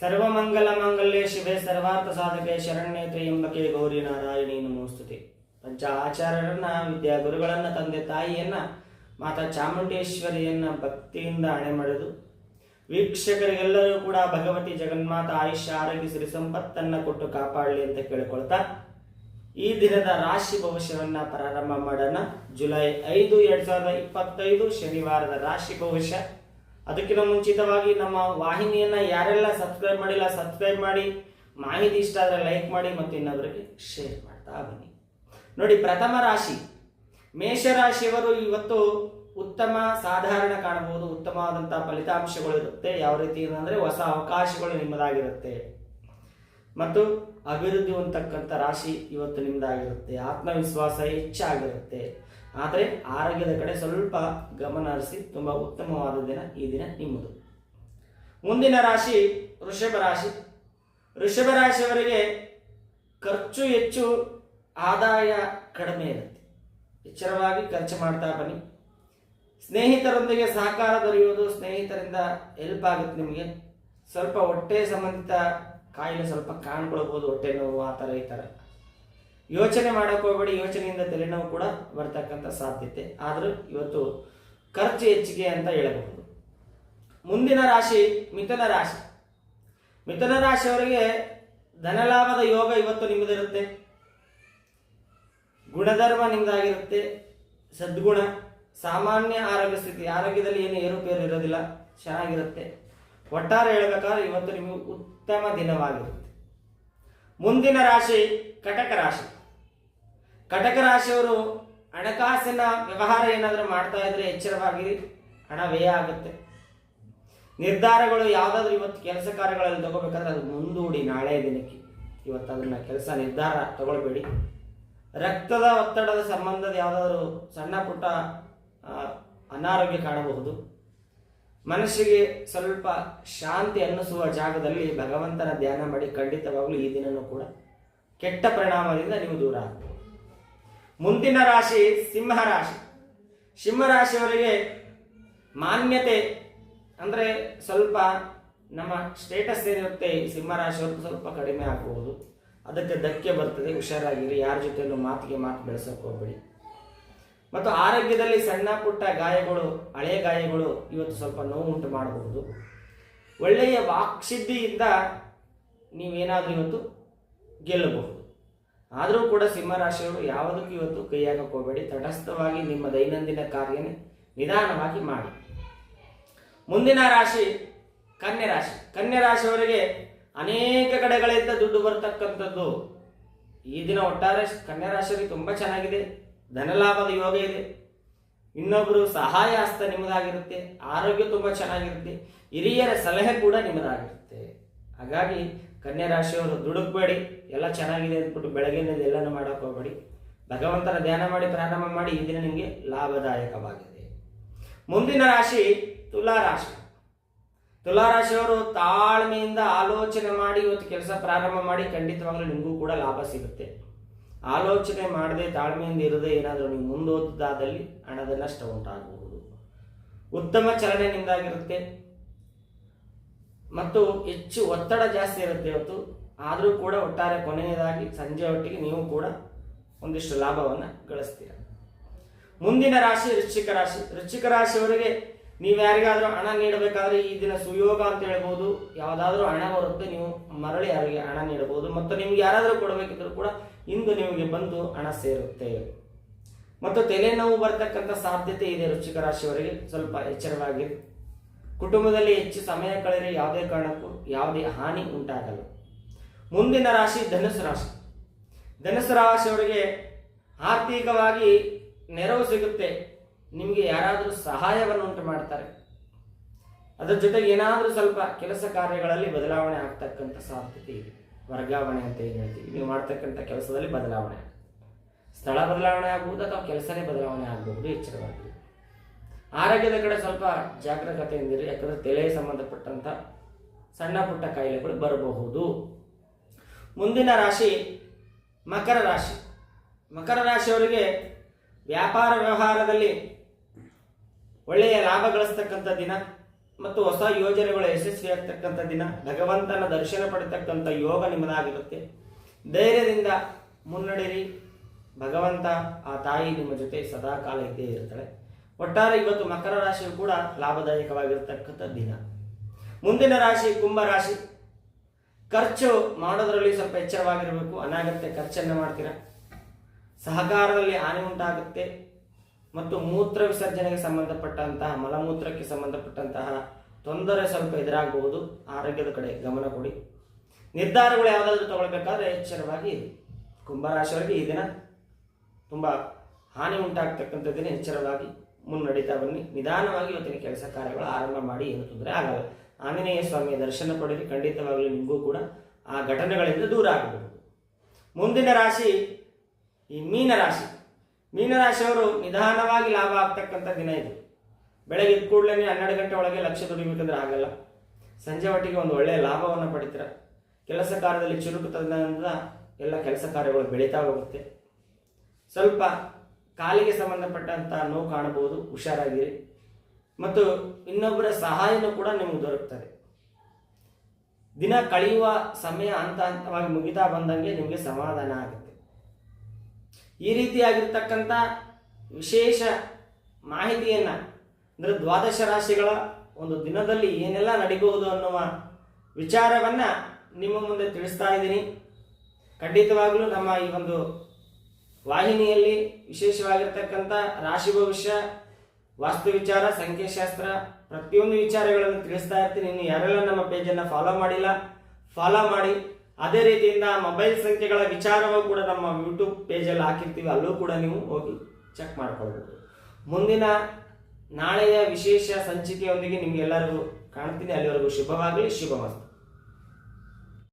ಸರ್ವಮಂಗಲ ಮಂಗಲ್ಯ ಶಿವೆ ಸರ್ವಾರ್ಥ ಸಾಧಕೆ ಶರಣ್ಯ ತ್ರ್ಯಂಬಕೆ ಗೌರಿ ನಾರಾಯಣಿ ನಮೋಸ್ತುತಿ. ಪಂಚ ಆಚಾರ್ಯರನ್ನ ವಿದ್ಯಾ ಗುರುಗಳನ್ನ ತಂದೆ ತಾಯಿಯನ್ನ ಮಾತಾ ಚಾಮುಂಡೇಶ್ವರಿಯನ್ನ ಭಕ್ತಿಯಿಂದ ಹಣೆ ಮಾಡಿದು, ವೀಕ್ಷಕರಿಗೆಲ್ಲರೂ ಕೂಡ ಭಗವತಿ ಜಗನ್ಮಾತ ಆಯುಷ್ಯ ಆರೋಗ್ಯ ಸಿರಿ ಸಂಪತ್ತನ್ನ ಕೊಟ್ಟು ಕಾಪಾಡಲಿ ಅಂತ ಕೇಳಿಕೊಳ್ತಾ, ಈ ದಿನದ ರಾಶಿ ಭವಿಷ್ಯವನ್ನ ಪ್ರಾರಂಭ ಮಾಡೋಣ. ಜುಲೈ ಐದು, ಎರಡ್ ಸಾವಿರದ ಇಪ್ಪತ್ತೈದು ಶನಿವಾರದ ರಾಶಿ ಭವಿಷ್ಯ. ಅದಕ್ಕಿಂತ ಮುಂಚಿತವಾಗಿ ನಮ್ಮ ವಾಹಿನಿಯನ್ನ ಯಾರೆಲ್ಲ ಸಬ್ಸ್ಕ್ರೈಬ್ ಮಾಡಿಲ್ಲ ಸಬ್ಸ್ಕ್ರೈಬ್ ಮಾಡಿ, ಮಾಹಿತಿ ಇಷ್ಟ ಆದರೆ ಲೈಕ್ ಮಾಡಿ ಮತ್ತು ಇನ್ನೊಬ್ಬರಿಗೆ ಶೇರ್ ಮಾಡ್ತಾ ಬನ್ನಿ. ನೋಡಿ, ಪ್ರಥಮ ರಾಶಿ. ಮೇಷರಾಶಿಯವರು ಇವತ್ತು ಉತ್ತಮ ಸಾಧಾರಣ ಕಾಣಬಹುದು ಉತ್ತಮವಾದಂತಹ ಫಲಿತಾಂಶಗಳು ಇರುತ್ತೆ. ಯಾವ ರೀತಿ ಅಂದರೆ ಹೊಸ ಅವಕಾಶಗಳು ನಿಮ್ಮದಾಗಿರುತ್ತೆ. ಮತ್ತು ಅಭಿವೃದ್ಧಿ ಹೊಂದತಕ್ಕಂಥ ರಾಶಿ ಇವತ್ತು ನಿಮ್ಮದಾಗಿರುತ್ತೆ ಆತ್ಮವಿಶ್ವಾಸ ಹೆಚ್ಚಾಗಿರುತ್ತೆ. ಆದರೆ ಆರೋಗ್ಯದ ಕಡೆ ಸ್ವಲ್ಪ ಗಮನ ಹರಿಸಿ, ತುಂಬ ಉತ್ತಮವಾದ ದಿನ ಈ ದಿನ ನಿಮ್ಮದು. ಮುಂದಿನ ರಾಶಿ ವೃಷಭ ರಾಶಿ. ವೃಷಭ ರಾಶಿಯವರಿಗೆ ಖರ್ಚು ಹೆಚ್ಚು, ಆದಾಯ ಕಡಿಮೆ ಇರುತ್ತೆ. ಎಚ್ಚರವಾಗಿ ಖರ್ಚು ಮಾಡ್ತಾ ಬನ್ನಿ. ಸ್ನೇಹಿತರೊಂದಿಗೆ ಸಹಕಾರ ದೊರೆಯುವುದು ಸ್ನೇಹಿತರಿಂದ ಹೆಲ್ಪ್ ಆಗುತ್ತೆ ನಿಮಗೆ. ಸ್ವಲ್ಪ ಹೊಟ್ಟೆ ಸಂಬಂಧಿತ ಕಾಯಿಲೆ ಸ್ವಲ್ಪ ಕಾಣ್ಕೊಳ್ಬೋದು, ಹೊಟ್ಟೆ ನೋವು ಆ ಥರ ಈ ಥರ. ಯೋಚನೆ ಮಾಡಕ್ಕೆ ಹೋಗಬೇಡಿ, ಯೋಚನೆಯಿಂದ ತಲೆನೋವು ಕೂಡ ಬರ್ತಕ್ಕಂಥ ಸಾಧ್ಯತೆ. ಆದರೂ ಇವತ್ತು ಖರ್ಚು ಹೆಚ್ಚಿಗೆ ಅಂತ ಹೇಳಬಹುದು. ಮುಂದಿನ ರಾಶಿ ಮಿಥುನ ರಾಶಿ. ಮಿಥುನ ರಾಶಿಯವರಿಗೆ ಧನಲಾಭದ ಯೋಗ ಇವತ್ತು ನಿಮ್ಮದಿರುತ್ತೆ. ಗುಣಧರ್ಮ ನಿಮ್ಮದಾಗಿರುತ್ತೆ ಸದ್ಗುಣ, ಸಾಮಾನ್ಯ ಆರೋಗ್ಯ ಸ್ಥಿತಿ, ಆರೋಗ್ಯದಲ್ಲಿ ಏನು ಏರುಪೇರು ಇರೋದಿಲ್ಲ, ಚೆನ್ನಾಗಿರುತ್ತೆ. ಒಟ್ಟಾರೆ ಹೇಳಬೇಕಾದ್ರೆ ಇವತ್ತು ನಿಮಗೆ ಉತ್ತಮ ದಿನವಾಗಿರುತ್ತೆ. ಮುಂದಿನ ರಾಶಿ ಕಟಕ ರಾಶಿ. ಕಟಕ ರಾಶಿಯವರು ಹಣಕಾಸಿನ ವ್ಯವಹಾರ ಏನಾದರೂ ಮಾಡ್ತಾ ಇದ್ರೆ ಎಚ್ಚರವಾಗಿರಿ ಹಣ ವ್ಯಯ ಆಗುತ್ತೆ. ನಿರ್ಧಾರಗಳು ಯಾವುದಾದ್ರೂ ಇವತ್ತು ಕೆಲಸ ಕಾರ್ಯಗಳಲ್ಲಿ ತಗೋಬೇಕಾದ್ರೆ ಅದು ಮುಂದೂಡಿ ನಾಳೆ ದಿನಕ್ಕೆ. ಇವತ್ತು ಅದನ್ನ ಕೆಲಸ ನಿರ್ಧಾರ ತಗೊಳ್ಬೇಡಿ. ರಕ್ತದ ಒತ್ತಡದ ಸಂಬಂಧದ ಯಾವುದಾದ್ರೂ ಸಣ್ಣ ಪುಟ್ಟ ಅನಾರೋಗ್ಯ ಕಾಣಬಹುದು. ಮನಸ್ಸಿಗೆ ಸ್ವಲ್ಪ ಶಾಂತಿ ಅನ್ನಿಸುವ ಜಾಗದಲ್ಲಿ ಭಗವಂತನ ಧ್ಯಾನ ಮಾಡಿ ಖಂಡಿತವಾಗ್ಲೂ ಈ ದಿನನೂ ಕೂಡ ಕೆಟ್ಟ ಪರಿಣಾಮದಿಂದ ನೀವು ದೂರ ಆಗ್ಬೋದು. ಮುಂದಿನ ರಾಶಿ ಸಿಂಹ ರಾಶಿ. ಸಿಂಹ ರಾಶಿಯವರಿಗೆ ಮಾನ್ಯತೆ ಅಂದರೆ ಸ್ವಲ್ಪ ನಮ್ಮ ಸ್ಟೇಟಸ್ ಏನಿರುತ್ತೆ ಸಿಂಹ ರಾಶಿಯವರು ಸ್ವಲ್ಪ ಕಡಿಮೆ ಆಗಬಹುದು ಅದಕ್ಕೆ ಧಕ್ಕೆ ಬರ್ತದೆ, ಹುಷಾರಾಗಿರಿ, ಯಾರ ಜೊತೆಯಲ್ಲೂ ಮಾತಿಗೆ ಮಾತು ಬೆಳೆಸೋಕೆ ಹೋಗ್ಬೇಡಿ. ಮತ್ತು ಆರೋಗ್ಯದಲ್ಲಿ ಸಣ್ಣ ಪುಟ್ಟ ಗಾಯಗಳು ಹಳೆಯ ಗಾಯಗಳು ಇವತ್ತು ಸ್ವಲ್ಪ ನೋವು ಉಂಟು ಮಾಡಬಹುದು. ಒಳ್ಳೆಯ ವಾಕ್ಸಿದ್ಧಿಯಿಂದ ನೀವೇನಾದರೂ ಇವತ್ತು ಗೆಲ್ಲಬಹುದು. ಆದರೂ ಕೂಡ ಸಿಂಹರಾಶಿಯವರು ಯಾವುದಕ್ಕೂ ಇವತ್ತು ಕೈ ತಟಸ್ಥವಾಗಿ ನಿಮ್ಮ ದೈನಂದಿನ ಕಾರ್ಯನೇ ನಿಧಾನವಾಗಿ ಮಾಡಿ. ಮುಂದಿನ ರಾಶಿ ಕನ್ಯೆ ರಾಶಿ. ಕನ್ಯೆ ರಾಶಿಯವರಿಗೆ ಅನೇಕ ಕಡೆಗಳಿಂದ ದುಡ್ಡು ಬರ್ತಕ್ಕಂಥದ್ದು. ಈ ದಿನ ಒಟ್ಟಾರೆ ಕನ್ಯಾ ರಾಶಿಯವರಿಗೆ ತುಂಬ ಚೆನ್ನಾಗಿದೆ. ಧನಲಾಭದ ಯೋಗ ಇದೆ. ಇನ್ನೊಬ್ಬರು ಸಹಾಯ ಹಸ್ತ ನಿಮ್ಮದಾಗಿರುತ್ತೆ. ಆರೋಗ್ಯ ತುಂಬ ಚೆನ್ನಾಗಿರುತ್ತೆ. ಹಿರಿಯರ ಸಲಹೆ ಕೂಡ ನಿಮ್ಮದಾಗಿರುತ್ತೆ. ಹಾಗಾಗಿ ಕನ್ಯಾ ರಾಶಿಯವರು ದುಡುಕ್ಬೇಡಿ, ಎಲ್ಲ ಚೆನ್ನಾಗಿದೆ ಅಂದ್ಬಿಟ್ಟು ಬೆಳಗ್ಗೆನೇ ಎಲ್ಲನೂ ಮಾಡೋಕೆ ಹೋಗಬೇಡಿ. ಭಗವಂತನ ಧ್ಯಾನ ಮಾಡಿ ಪ್ರಾರಂಭ ಮಾಡಿ ಈ ನಿಮಗೆ ಲಾಭದಾಯಕವಾಗಿದೆ. ಮುಂದಿನ ರಾಶಿ ತುಲಾ ರಾಶಿ. ತುಲಾ ರಾಶಿಯವರು ತಾಳ್ಮೆಯಿಂದ ಆಲೋಚನೆ ಮಾಡಿ ಇವತ್ತು ಕೆಲಸ ಪ್ರಾರಂಭ ಮಾಡಿ ಖಂಡಿತವಾಗಲೂ ನಿಮಗೂ ಕೂಡ ಲಾಭ ಸಿಗುತ್ತೆ. ಆಲೋಚನೆ ಮಾಡದೆ ತಾಳ್ಮೆಯಿಂದ ಇರದೆ ಏನಾದರೂ ನೀವು ಮುಂದೋದಾದಲ್ಲಿ ಹಣದ ನಷ್ಟ ಉಂಟಾಗಬಹುದು. ಉತ್ತಮ ಚಲನೆ ನಿಮ್ದಾಗಿರುತ್ತೆ. ಮತ್ತು ಹೆಚ್ಚು ಒತ್ತಡ ಜಾಸ್ತಿ ಇರುತ್ತೆ ಇವತ್ತು. ಆದರೂ ಕೂಡ ಒಟ್ಟಾರೆ ಕೊನೆಯದಾಗಿ ಸಂಜೆ ಒಟ್ಟಿಗೆ ನೀವು ಕೂಡ ಒಂದಿಷ್ಟು ಲಾಭವನ್ನು ಗಳಿಸ್ತೀರ. ಮುಂದಿನ ರಾಶಿ ವೃಶ್ಚಿಕ ರಾಶಿ. ವೃಶ್ಚಿಕ ರಾಶಿಯವರಿಗೆ ನೀವು ಯಾರಿಗಾದರೂ ಹಣ ನೀಡಬೇಕಾದ್ರೆ ಈ ದಿನ ಸುಯೋಗ ಅಂತ ಹೇಳ್ಬೋದು. ಯಾವುದಾದ್ರೂ ಹಣ ಬರುತ್ತೆ, ನೀವು ಮರಳಿ ಅವರಿಗೆ ಹಣ ನೀಡಬಹುದು. ಮತ್ತು ನಿಮ್ಗೆ ಯಾರಾದರೂ ಕೊಡಬೇಕಿದ್ರೂ ಕೂಡ ಇಂದು ನಿಮಗೆ ಬಂದು ಹಣ ಸೇರುತ್ತೆ. ಮತ್ತು ತಲೆನೋವು ಬರ್ತಕ್ಕಂಥ ಸಾಧ್ಯತೆ ಇದೆ ವೃಶ್ಚಿಕ ರಾಶಿಯವರಿಗೆ. ಸ್ವಲ್ಪ ಎಚ್ಚರವಾಗಿರಿ ಕುಟುಂಬದಲ್ಲಿ ಹೆಚ್ಚು ಸಮಯ ಕಳೆದರೆ ಯಾವುದೇ ಕಾರಣಕ್ಕೂ ಯಾವುದೇ ಹಾನಿ ಉಂಟಾಗಲ್ಲ. ಮುಂದಿನ ರಾಶಿ ಧನುಸು ರಾಶಿ. ಧನುಸು ರಾಶಿಯವರಿಗೆ ಆರ್ಥಿಕವಾಗಿ ನೆರವು ಸಿಗುತ್ತೆ. ನಿಮಗೆ ಯಾರಾದರೂ ಸಹಾಯವನ್ನು ಉಂಟು ಮಾಡ್ತಾರೆ. ಅದರ ಜೊತೆಗೆ ಏನಾದರೂ ಸ್ವಲ್ಪ ಕೆಲಸ ಕಾರ್ಯಗಳಲ್ಲಿ ಬದಲಾವಣೆ ಆಗ್ತಕ್ಕಂಥ ಸಾಧ್ಯತೆ ಇದೆ. ವರ್ಗಾವಣೆ ಅಂತ ಏನು ಹೇಳ್ತೀವಿ? ನೀವು ಮಾಡ್ತಕ್ಕಂಥ ಕೆಲಸದಲ್ಲಿ ಬದಲಾವಣೆ. ಸ್ಥಳ ಬದಲಾವಣೆ ಆಗಬಹುದು ಅಥವಾ ಕೆಲಸನೇ ಬದಲಾವಣೆ ಆಗಬಹುದು ಎಚ್ಚರವಾಗಿ ಆರೋಗ್ಯದ ಕಡೆ ಸ್ವಲ್ಪ ಜಾಗರೂಕತೆಯಿಂದಿರಿ ಯಾಕಂದರೆ ತಲೆಗೆ ಸಂಬಂಧಪಟ್ಟಂಥ ಸಣ್ಣ ಪುಟ್ಟ ಕಾಯಿಲೆಗಳು ಬರಬಹುದು. ಮುಂದಿನ ರಾಶಿ ಮಕರ ರಾಶಿ. ಮಕರ ರಾಶಿಯವರಿಗೆ ವ್ಯಾಪಾರ ವ್ಯವಹಾರದಲ್ಲಿ ಒಳ್ಳೆಯ ಲಾಭ ಗಳಿಸ್ತಕ್ಕಂಥ ದಿನ ಮತ್ತು ಹೊಸ ಯೋಜನೆಗಳು ಯಶಸ್ವಿಯಾಗ್ತಕ್ಕಂಥ ದಿನ, ಭಗವಂತನ ದರ್ಶನ ಪಡೆತಕ್ಕಂಥ ಯೋಗ ನಿಮ್ಮದಾಗಿರುತ್ತೆ. ಧೈರ್ಯದಿಂದ ಮುನ್ನಡೆಯಿರಿ. ಭಗವಂತ ಆ ತಾಯಿ ನಿಮ್ಮ ಜೊತೆ ಸದಾ ಕಾಲ ಇದ್ದೇ ಇರ್ತಾಳೆ. ಒಟ್ಟಾರೆ ಇವತ್ತು ಮಕರ ರಾಶಿಯು ಕೂಡ ಲಾಭದಾಯಕವಾಗಿರ್ತಕ್ಕಂಥ ದಿನ. ಮುಂದಿನ ರಾಶಿ ಕುಂಭ ರಾಶಿ. ಖರ್ಚು ಮಾಡೋದರಲ್ಲಿ ಸ್ವಲ್ಪ ಎಚ್ಚರವಾಗಿರಬೇಕು. ಅನಾಗತ್ಯ ಖರ್ಚನ್ನು ಮಾಡ್ತೀರಾ? ಸಹಕಾರದಲ್ಲಿ ಹಾನಿ ಉಂಟಾಗುತ್ತೆ. ಮತ್ತು ಮೂತ್ರ ವಿಸರ್ಜನೆಗೆ ಸಂಬಂಧಪಟ್ಟಂತಹ, ಮಲಮೂತ್ರಕ್ಕೆ ಸಂಬಂಧಪಟ್ಟಂತಹ ತೊಂದರೆ ಸ್ವಲ್ಪ ಎದುರಾಗಬಹುದು. ಆರೋಗ್ಯದ ಕಡೆ ಗಮನ ಕೊಡಿ. ನಿರ್ಧಾರಗಳು ಯಾವುದಾದ್ರೂ ತಗೊಳ್ಬೇಕಾದ್ರೆ ಎಚ್ಚರವಾಗಿ ಕುಂಭರಾಶಿಯವರಿಗೆ ಈ ದಿನ ತುಂಬ ಹಾನಿ ಉಂಟಾಗ್ತಕ್ಕಂಥ ದಿನ ಎಚ್ಚರವಾಗಿ ಮುನ್ನಡೀತಾ ಬನ್ನಿ. ನಿಧಾನವಾಗಿ ಇವತ್ತಿನ ಕೆಲಸ ಕಾರ್ಯಗಳು ಆರಂಭ ಮಾಡಿ, ಏನು ತೊಂದರೆ ಆಗಲ್ಲ. ಆಂಜನೇಯ ಸ್ವಾಮಿಯ ದರ್ಶನ ಪಡೆದು ಖಂಡಿತವಾಗಲೂ ನಿಮಗೂ ಕೂಡ ಆ ಘಟನೆಗಳಿಂದ ದೂರ ಆಗಬಹುದು. ಮುಂದಿನ ರಾಶಿ, ಈ ಮೀನ ರಾಶಿ. ಮೀನರಾಶಿಯವರು ನಿಧಾನವಾಗಿ ಲಾಭ ಆಗ್ತಕ್ಕಂಥ ದಿನ ಇದು. ಬೆಳಗ್ಗೆ ಕೂಡಲೇ ಹನ್ನೆರಡು ಗಂಟೆ ಒಳಗೆ ಲಕ್ಷ ದುಡಿಬೇಕಂದ್ರೆ ಆಗಲ್ಲ. ಸಂಜೆ ಒಟ್ಟಿಗೆ ಒಂದು ಒಳ್ಳೆಯ ಲಾಭವನ್ನು ಪಡಿತೀರ. ಕೆಲಸ ಕಾರ್ಯದಲ್ಲಿ ಚುರುಕುತನದಿಂದ ಎಲ್ಲ ಕೆಲಸ ಕಾರ್ಯಗಳು ಬೆಳೀತಾ ಹೋಗುತ್ತೆ. ಸ್ವಲ್ಪ ಕಾಲಿಗೆ ಸಂಬಂಧಪಟ್ಟಂಥ ನೋವು ಕಾಣಬಹುದು, ಹುಷಾರಾಗಿರಿ. ಮತ್ತು ಇನ್ನೊಬ್ಬರ ಸಹಾಯನೂ ಕೂಡ ನಿಮಗೆ ದೊರಕ್ತದೆ. ದಿನ ಕಳೆಯುವ ಸಮಯ ಹಂತ ಹಂತವಾಗಿ ಮುಗಿತಾ ಬಂದಂಗೆ ನಿಮಗೆ ಸಮಾಧಾನ ಆಗುತ್ತೆ. ಈ ರೀತಿಯಾಗಿರ್ತಕ್ಕಂಥ ವಿಶೇಷ ಮಾಹಿತಿಯನ್ನು, ಅಂದರೆ ದ್ವಾದಶ ರಾಶಿಗಳ ಒಂದು ದಿನದಲ್ಲಿ ಏನೆಲ್ಲ ನಡಿಬಹುದು ಅನ್ನುವ ವಿಚಾರವನ್ನು ನಿಮ್ಮ ಮುಂದೆ ತಿಳಿಸ್ತಾ ಇದ್ದೀನಿ. ಖಂಡಿತವಾಗಲೂ ನಮ್ಮ ಈ ಒಂದು ವಾಹಿನಿಯಲ್ಲಿ ವಿಶೇಷವಾಗಿರ್ತಕ್ಕಂಥ ರಾಶಿ ಭವಿಷ್ಯ, ವಾಸ್ತು ವಿಚಾರ, ಸಂಖ್ಯಾಶಾಸ್ತ್ರ, ಪ್ರತಿಯೊಂದು ವಿಚಾರಗಳನ್ನು ತಿಳಿಸ್ತಾ ಇರ್ತೀನಿ. ಇನ್ನು ಯಾರೆಲ್ಲ ನಮ್ಮ ಪೇಜನ್ನು ಫಾಲೋ ಮಾಡಿಲ್ಲ ಫಾಲೋ ಮಾಡಿ. ಅದೇ ರೀತಿಯಿಂದ ಮೊಬೈಲ್ ಸಂಖ್ಯೆಗಳ ವಿಚಾರವೂ ಕೂಡ ನಮ್ಮ ಯೂಟ್ಯೂಬ್ ಪೇಜಲ್ಲಿ ಹಾಕಿರ್ತೀವಿ. ಅಲ್ಲೂ ಕೂಡ ನೀವು ಹೋಗಿ ಚೆಕ್ ಮಾಡ್ಕೊಳ್ಬೋದು. ಮುಂದಿನ ನಾಳೆಯ ವಿಶೇಷ ಸಂಚಿಕೆಯೊಂದಿಗೆ ನಿಮಗೆಲ್ಲರಿಗೂ ಕಾಣ್ತೀನಿ. ಅಲ್ಲಿವರೆಗೂ ಶುಭವಾಗಲಿ, ಶುಭಮಸ್ತು.